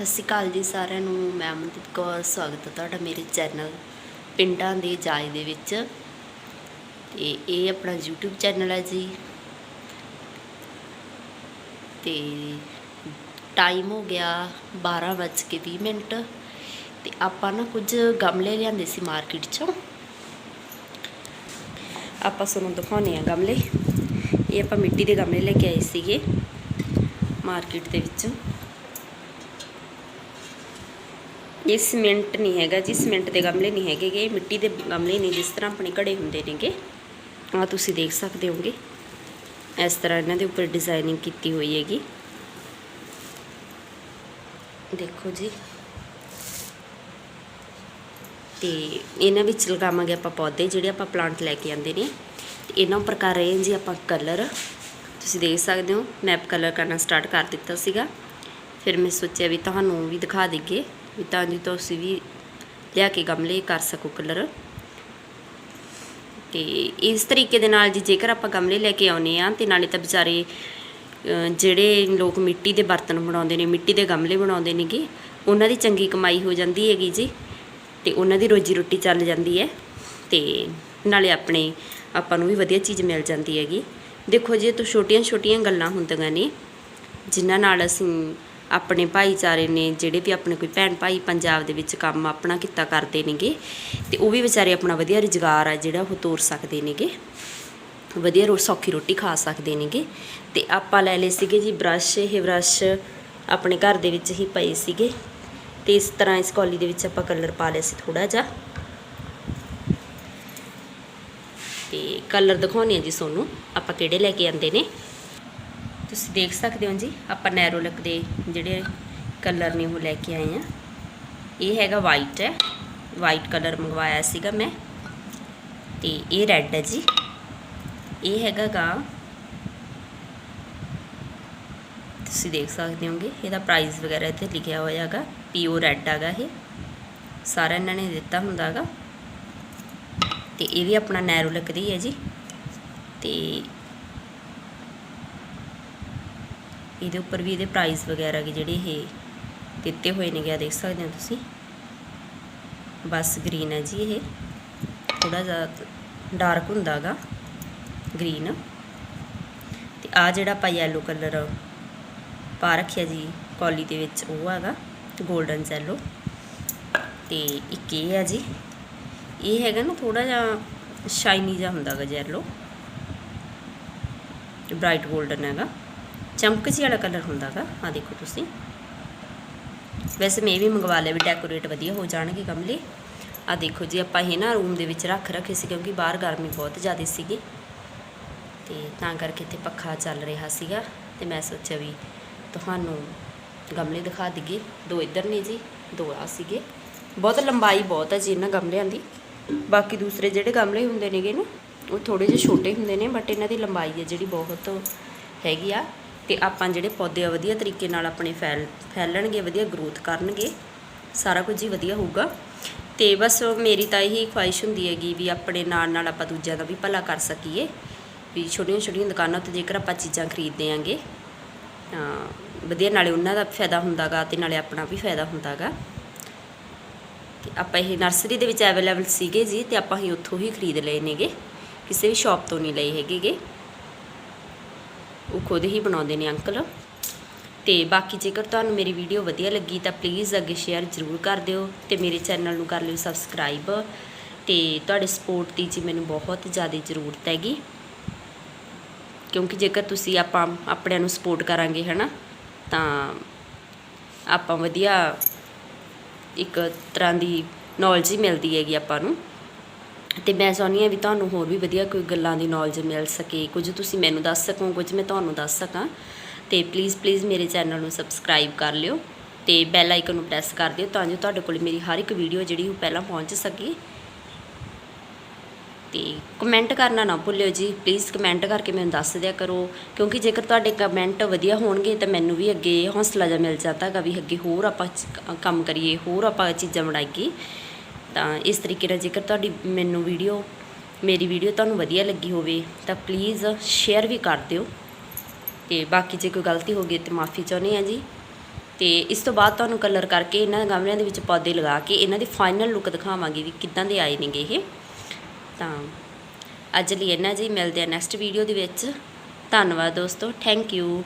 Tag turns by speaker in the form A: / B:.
A: ਸਤਿ ਸ਼੍ਰੀ ਅਕਾਲ ਜੀ ਸਾਰਿਆਂ ਨੂੰ। ਮੈਂ ਅਮਨਦੀਪ ਕੌਰ, ਸਵਾਗਤ ਹੈ ਤੁਹਾਡਾ ਮੇਰੇ ਚੈਨਲ ਪਿੰਡਾਂ ਦੇ ਜਾਇ ਦੇ ਵਿੱਚ। ਤੇ ਇਹ ਆਪਣਾ YouTube ਚੈਨਲ ਹੈ ਜੀ। ਤੇ ਟਾਈਮ ਹੋ ਗਿਆ 12:20 ਮਿੰਟ। ਤੇ ਆਪਾਂ ਨਾ ਕੁਝ ਗਮਲੇ ਲਿਆਂਦੇ ਸੀ ਮਾਰਕੀਟ ਚੋਂ। ਆਪਾਂ ਤੁਹਾਨੂੰ ਦਿਖਾਉਣੇ ਆ ਗਮਲੇ। ਇਹ ਆਪਾਂ ਮਿੱਟੀ ਦੇ ਗਮਲੇ ਲੈ ਕੇ ਆਏ ਸੀਗੇ ਮਾਰਕੀਟ ਦੇ ਵਿੱਚੋਂ। ਇਹ ਸੀਮੈਂਟ ਨਹੀਂ ਹੈਗਾ ਜੀ, ਸੀਮੈਂਟ ਦੇ ਗਮਲੇ ਨਹੀਂ ਹੈਗੇ ਇਹ ਮਿੱਟੀ ਦੇ ਗਮਲੇ ਨੇ ਜਿਸ ਤਰ੍ਹਾਂ ਆਪਣੇ ਘੜੇ ਹੁੰਦੇ ਨੇਗੇ। ਆ ਤੁਸੀਂ ਦੇਖ ਸਕਦੇ ਹੋਗੇ ਇਸ ਤਰ੍ਹਾਂ ਇਹਨਾਂ ਦੇ ਉੱਪਰ ਡਿਜ਼ਾਈਨਿੰਗ ਕੀਤੀ ਹੋਈ ਹੈਗੀ। ਦੇਖੋ ਜੀ। ਤੇ ਇਹਨਾਂ ਵਿੱਚ ਲਗਾਵਾਂਗੇ ਆਪਾਂ ਪੌਦੇ, ਜਿਹੜੇ ਆਪਾਂ ਪਲਾਂਟ ਲੈ ਕੇ ਆਂਦੇ ਨੇ। ਤੇ ਇਹਨਾਂ ਉੱਪਰ ਕਰ ਰਹੇ ਹਾਂ ਜੀ ਆਪਾਂ ਕਲਰ ਤੁਸੀਂ ਦੇਖ ਸਕਦੇ ਹੋ ਮੈਂ ਕਲਰ ਕਰਨਾ ਸਟਾਰਟ ਕਰ ਦਿੱਤਾ ਸੀਗਾ। ਫਿਰ ਮੈਂ ਸੋਚਿਆ ਵੀ ਤੁਹਾਨੂੰ ਵੀ ਦਿਖਾ ਦਈਏ। ਵੀ ਤਾਂ ਜੀ ਤੁਸੀਂ ਵੀ ਲਿਆ ਕੇ ਗਮਲੇ ਕਰ ਸਕੋ ਕਲਰ। ਤੇ ਇਸ ਤਰੀਕੇ ਦੇ ਨਾਲ ਜੀ ਜੇਕਰ ਆਪਾਂ ਗਮਲੇ ਲੈ ਕੇ ਆਉਨੇ ਆ ਤੇ ਨਾਲੇ ਤਾਂ ਵਿਚਾਰੇ ਜਿਹੜੇ ਲੋਕ ਮਿੱਟੀ ਦੇ ਬਰਤਨ ਬਣਾਉਂਦੇ ਨੇ, ਮਿੱਟੀ ਦੇ ਗਮਲੇ ਬਣਾਉਂਦੇ ਨੇਗੇ, ਉਹਨਾਂ ਦੀ ਚੰਗੀ ਕਮਾਈ ਹੋ ਜਾਂਦੀ ਹੈਗੀ ਜੀ ਤੇ ਉਹਨਾਂ ਦੀ ਰੋਜੀ ਰੋਟੀ ਚੱਲ ਜਾਂਦੀ ਹੈ ਤੇ ਨਾਲੇ ਆਪਣੇ ਆਪਾਂ ਨੂੰ ਵੀ ਵਧੀਆ ਚੀਜ਼ ਮਿਲ ਜਾਂਦੀ ਹੈਗੀ। ਦੇਖੋ ਜੀ ਇਹ ਤੋਂ ਛੋਟੀਆਂ ਛੋਟੀਆਂ ਗੱਲਾਂ ਹੁੰਦੀਆਂ ਨੇ, ਜਿਨ੍ਹਾਂ ਨਾਲ ਅਸੀਂ ਆਪਣੇ ਭਾਈਚਾਰੇ ਨੇ ਜਿਹੜੇ ਵੀ ਆਪਣੇ ਕੋਈ ਭੈਣ ਭਾਈ ਪੰਜਾਬ ਦੇ ਵਿੱਚ ਕੰਮ ਆਪਣਾ ਕੀਤਾ ਕਰਦੇ ਨੇਗੇ, ਤੇ ਉਹ ਵੀ ਵਿਚਾਰੇ ਆਪਣਾ ਵਧੀਆ ਰੁਜ਼ਗਾਰ ਆ ਜਿਹੜਾ ਉਹ ਤੋਰ ਸਕਦੇ ਨੇਗੇ। ਵਧੀਆ ਰੋ, ਸੌਖੀ ਰੋਟੀ ਖਾ ਸਕਦੇ ਨੇਗੇ। ਤੇ ਆਪਾਂ ਲੈ ਲਏ ਸੀਗੇ ਜੀ ਬ੍ਰਸ਼, ਇਹ ਬ੍ਰਸ਼ ਆਪਣੇ ਘਰ ਦੇ ਵਿੱਚ ਹੀ ਪਏ ਸੀਗੇ। ਤੇ ਇਸ ਤਰ੍ਹਾਂ ਇਸ ਕੌਲੀ ਦੇ ਵਿੱਚ ਆਪਾਂ ਕਲਰ ਪਾ ਲਿਆ ਸੀ ਥੋੜਾ ਜਿਹਾ। ਤੇ ਕਲਰ ਦਿਖਾਉਣੇ ਆ ਜੀ ਤੁਹਾਨੂੰ, ਆਪਾਂ ਕਿਹੜੇ ਲੈ ਕੇ ਆਂਦੇ ਨੇ। ਤੁਸੀਂ ਦੇਖ ਸਕਦੇ ਹੋ ਜੀ, ਆਪਾਂ ਨੈਰੋ ਲਕ ਦੇ ਜਿਹੜੇ ਕਲਰ ਨੇ ਉਹ ਲੈ ਕੇ ਆਏ ਆ ਇਹ ਹੈਗਾ ਵਾਈਟ ਹੈ। ਵਾਈਟ ਕਲਰ ਮੰਗਵਾਇਆ ਸੀਗਾ ਮੈਂ। ਤੇ ਇਹ ਰੈੱਡ ਹੈ ਜੀ। ਇਹ ਹੈਗਾ ਗਾ ਤੁਸੀਂ ਦੇਖ ਸਕਦੇ ਹੋਗੇ, ਇਹਦਾ ਪ੍ਰਾਈਸ ਵਗੈਰਾ ਇੱਥੇ ਲਿਖਿਆ ਹੋਇਆ ਹੈਗਾ। ਪੀਓ ਰੈੱਡ ਹੈਗਾ ਇਹ। ਸਾਰਾ ਇਹਨਾਂ ਨੇ ਦਿੱਤਾ ਹੁੰਦਾ ਹੈਗਾ। ਤੇ ਇਹ ਵੀ ਆਪਣਾ ਨੈਰੋ ਲਕ ਦੀ ਹੈ ਜੀ। ਤੇ ਇਹਦੇ ਉੱਪਰ ਵੀ ਇਹਦੇ ਪ੍ਰਾਈਸ ਵਗੈਰਾ ਕਿ ਜਿਹੜੇ ਇਹ ਦਿੱਤੇ ਹੋਏ ਨੇ ਗਿਆ ਦੇਖ ਸਕਦੇ ਹੋ ਤੁਸੀਂ। ਬਸ ਗ੍ਰੀਨ ਹੈ ਜੀ ਇਹ। ਥੋੜਾ ਜਿਹਾ ਡਾਰਕ ਹੁੰਦਾਗਾ ਗ੍ਰੀਨ ਤੇ ਆ ਜਿਹੜਾ ਆਪਾਂ ਯੈਲੋ ਕਲਰ ਪਾ ਰੱਖਿਆ ਜੀ, ਕੌਲੀ ਦੇ ਵਿੱਚ, ਉਹ ਹੈਗਾ 골ਡਨ ਯੈਲੋ ਤੇ ਇੱਕ ਇਹ ਹੈ ਜੀ, ਇਹ ਹੈਗਾ ਨਾ ਥੋੜਾ ਜਿਹਾ ਸ਼ਾਈਨੀ ਜਿਹਾ ਹੁੰਦਾਗਾ ਯੈਲੋ ਬ੍ਰਾਈਟ 골ਡਨ ਹੈਗਾ। ਚਮਕ ਜਿਹੀ ਵਾਲਾ ਕਲਰ ਹੁੰਦਾਗਾ ਆ ਦੇਖੋ ਤੁਸੀਂ। ਵੈਸੇ ਮੈਂ ਇਹ ਵੀ ਮੰਗਵਾ ਲਿਆ ਵੀ ਡੈਕੋਰੇਟ ਵਧੀਆ ਹੋ ਜਾਣਗੇ ਗਮਲੇ। ਆ ਦੇਖੋ ਜੀ, ਆਪਾਂ ਇਹ ਨਾ ਰੂਮ ਦੇ ਵਿੱਚ ਰੱਖ ਰੱਖੇ ਸੀ ਕਿਉਂਕਿ ਬਾਹਰ ਗਰਮੀ ਬਹੁਤ ਜ਼ਿਆਦਾ ਸੀਗੀ। ਤੇ ਤਾਂ ਕਰਕੇ ਇੱਥੇ ਪੱਖਾ ਚੱਲ ਰਿਹਾ ਸੀਗਾ। ਤੇ ਮੈਂ ਸੋਚਿਆ ਵੀ ਤੁਹਾਨੂੰ ਗਮਲੇ ਦਿਖਾ ਦਈਏ। ਦੋ ਇੱਧਰ ਨੇ ਜੀ, ਦੋ ਆ ਸੀਗੇ। ਬਹੁਤ ਲੰਬਾਈ ਬਹੁਤ ਹੈ ਜੀ ਇਹਨਾਂ ਗਮਲਿਆਂ ਦੀ। ਬਾਕੀ ਦੂਸਰੇ ਜਿਹੜੇ ਗਮਲੇ ਹੁੰਦੇ ਨੇਗੇ ਨਾ, ਉਹ ਥੋੜੇ ਜਿਹੇ ਛੋਟੇ ਹੁੰਦੇ ਨੇ ਬਟ ਇਹਨਾਂ ਦੀ ਲੰਬਾਈ ਹੈ ਜਿਹੜੀ ਬਹੁਤ ਹੈਗੀ ਆ। ਤੇ ਆਪਾਂ ਜਿਹੜੇ ਪੌਦੇ ਆ ਵਧੀਆ ਤਰੀਕੇ ਨਾਲ ਆਪਣੇ ਫੈਲ, ਫੈਲਣਗੇ, ਵਧੀਆ ਗਰੋਥ ਕਰਨਗੇ, ਸਾਰਾ ਕੁਝ ਹੀ ਵਧੀਆ ਹੋਊਗਾ। ਤੇ ਬਸ ਮੇਰੀ ਤਾਂ ਇਹੀ ਖੁਆਇਸ਼ ਹੁੰਦੀ ਹੈਗੀ ਵੀ ਆਪਣੇ ਨਾਲ ਨਾਲ ਆਪਾਂ ਦੂਜਿਆਂ ਦਾ ਵੀ ਭਲਾ ਕਰ ਸਕੀਏ। ਵੀ ਛੋਟੀਆਂ ਛੋਟੀਆਂ ਦੁਕਾਨਾਂ ਤੋਂ ਜੇਕਰ ਆਪਾਂ ਚੀਜ਼ਾਂ ਖਰੀਦਦੇ ਆਂਗੇ, ਤਾਂ ਵਧੀਆ ਨਾਲੇ ਉਹਨਾਂ ਦਾ ਫਾਇਦਾ ਹੁੰਦਾਗਾ ਤੇ ਨਾਲੇ ਆਪਣਾ ਵੀ ਫਾਇਦਾ ਹੁੰਦਾਗਾ। ਤੇ ਆਪਾਂ ਇਹ ਨਰਸਰੀ ਦੇ ਵਿੱਚ ਅਵੇਲੇਬਲ ਸੀਗੇ ਜੀ ਤੇ ਆਪਾਂ ਹੀ ਉੱਥੋਂ ਹੀ ਖਰੀਦ ਲਏ ਨੇਗੇ। ਕਿਸੇ ਵੀ ਸ਼ਾਪ ਤੋਂ ਨਹੀਂ ਲਏ ਹੈਗੇਗੇ। ਉਹ ਖੁਦ ਹੀ ਬਣਾਉਂਦੇ ਨੇ ਅੰਕਲ। ਤੇ ਬਾਕੀ ਜੇਕਰ ਤੁਹਾਨੂੰ ਮੇਰੀ ਵੀਡੀਓ ਵਧੀਆ ਲੱਗੀ ਤਾਂ ਪਲੀਜ਼ ਅੱਗੇ ਸ਼ੇਅਰ ਜ਼ਰੂਰ ਕਰ ਦਿਓ ਤੇ ਮੇਰੇ ਚੈਨਲ ਨੂੰ ਕਰ ਲਿਓ ਸਬਸਕ੍ਰਾਈਬ ਤੇ ਤੁਹਾਡੇ ਸਪੋਰਟ ਦੀ ਜੀ ਮੈਨੂੰ ਬਹੁਤ ਜ਼ਿਆਦਾ ਜ਼ਰੂਰਤ ਹੈਗੀ। ਕਿਉਂਕਿ ਜੇਕਰ ਤੁਸੀਂ ਆਪਾਂ ਆਪਣਿਆਂ ਨੂੰ ਸਪੋਰਟ ਕਰਾਂਗੇ, ਹਨਾ, ਤਾਂ ਆਪਾਂ ਵਧੀਆ ਇੱਕ ਤਰ੍ਹਾਂ ਦੀ ਨੌਲੇਜ ਹੀ ਮਿਲਦੀ ਹੈਗੀ ਆਪਾਂ ਨੂੰ। ਤੇ ਮੈਂ ਚਾਹੁੰਦੀ ਹਾਂ ਵੀ ਤੁਹਾਨੂੰ ਹੋਰ ਵੀ ਵਧੀਆ ਕੋਈ ਗੱਲਾਂ ਦੀ ਨੌਲੇਜ ਮਿਲ ਸਕੇ। ਕੁਝ ਤੁਸੀਂ ਮੈਨੂੰ ਦੱਸ ਸਕੋ, ਕੁਝ ਮੈਂ ਤੁਹਾਨੂੰ ਦੱਸ ਸਕਾਂ। ਤੇ ਪਲੀਜ਼ ਪਲੀਜ਼ ਮੇਰੇ ਚੈਨਲ ਨੂੰ ਸਬਸਕ੍ਰਾਈਬ ਕਰ ਲਿਓ ਤੇ ਬੈਲ ਆਈਕਨ ਨੂੰ ਪ੍ਰੈਸ ਕਰ ਦਿਓ ਤਾਂ ਜੋ ਤੁਹਾਡੇ ਕੋਲ ਮੇਰੀ ਹਰ ਇੱਕ ਵੀਡੀਓ ਜਿਹੜੀ ਉਹ ਪਹਿਲਾਂ ਪਹੁੰਚ ਸਕੇ। ਤੇ ਕਮੈਂਟ ਕਰਨਾ ਨਾ ਭੁੱਲਿਓ ਜੀ। ਪਲੀਜ਼ ਕਮੈਂਟ ਕਰਕੇ ਮੈਨੂੰ ਦੱਸ ਦਿਆ ਕਰੋ। ਕਿਉਂਕਿ ਜੇਕਰ ਤੁਹਾਡੇ ਕਮੈਂਟ ਵਧੀਆ ਹੋਣਗੇ ਤਾਂ ਮੈਨੂੰ ਵੀ ਅੱਗੇ ਹੌਸਲਾ ਜਿਹਾ ਮਿਲ ਜਾਂਦਾ ਹੈਗਾ ਵੀ ਅੱਗੇ ਹੋਰ ਆਪਾਂ ਕੰਮ ਕਰੀਏ, ਹੋਰ ਆਪਾਂ ਚੀਜ਼ਾਂ ਬਣਾਈਏ। ਤਾਂ ਇਸ ਤਰੀਕੇ ਨਾਲ ਜੇਕਰ ਤੁਹਾਡੀ ਮੈਨੂੰ ਵੀਡੀਓ ਮੇਰੀ ਵੀਡੀਓ ਤੁਹਾਨੂੰ ਵਧੀਆ ਲੱਗੀ ਹੋਵੇ, ਤਾਂ ਪਲੀਜ਼ ਸ਼ੇਅਰ ਵੀ ਕਰ ਦਿਓ। ਤੇ ਬਾਕੀ ਜੇ ਕੋਈ ਗਲਤੀ ਹੋ ਗਈ ਤੇ ਮਾਫੀ ਚਾਹੁੰਦੇ ਆ ਜੀ। ਤੇ ਇਸ ਤੋਂ ਬਾਅਦ ਤੁਹਾਨੂੰ ਕਲਰ ਕਰਕੇ ਇਹਨਾਂ ਗਮਲਿਆਂ ਦੇ ਵਿੱਚ ਪੌਦੇ ਲਗਾ ਕੇ ਇਹਨਾਂ ਦੀ ਫਾਈਨਲ ਲੁੱਕ ਦਿਖਾਵਾਂਗੀ ਵੀ ਕਿੱਦਾਂ ਦੇ ਆਏ ਨੇਗੇ ਇਹ। ਤਾਂ ਅੱਜ ਲਈ ਇਹਨਾਂ ਜੀ, ਮਿਲਦੇ ਆ ਨੈਕਸਟ ਵੀਡੀਓ ਦੇ ਵਿੱਚ। ਧੰਨਵਾਦ ਦੋਸਤੋ ਥੈਂਕ ਯੂ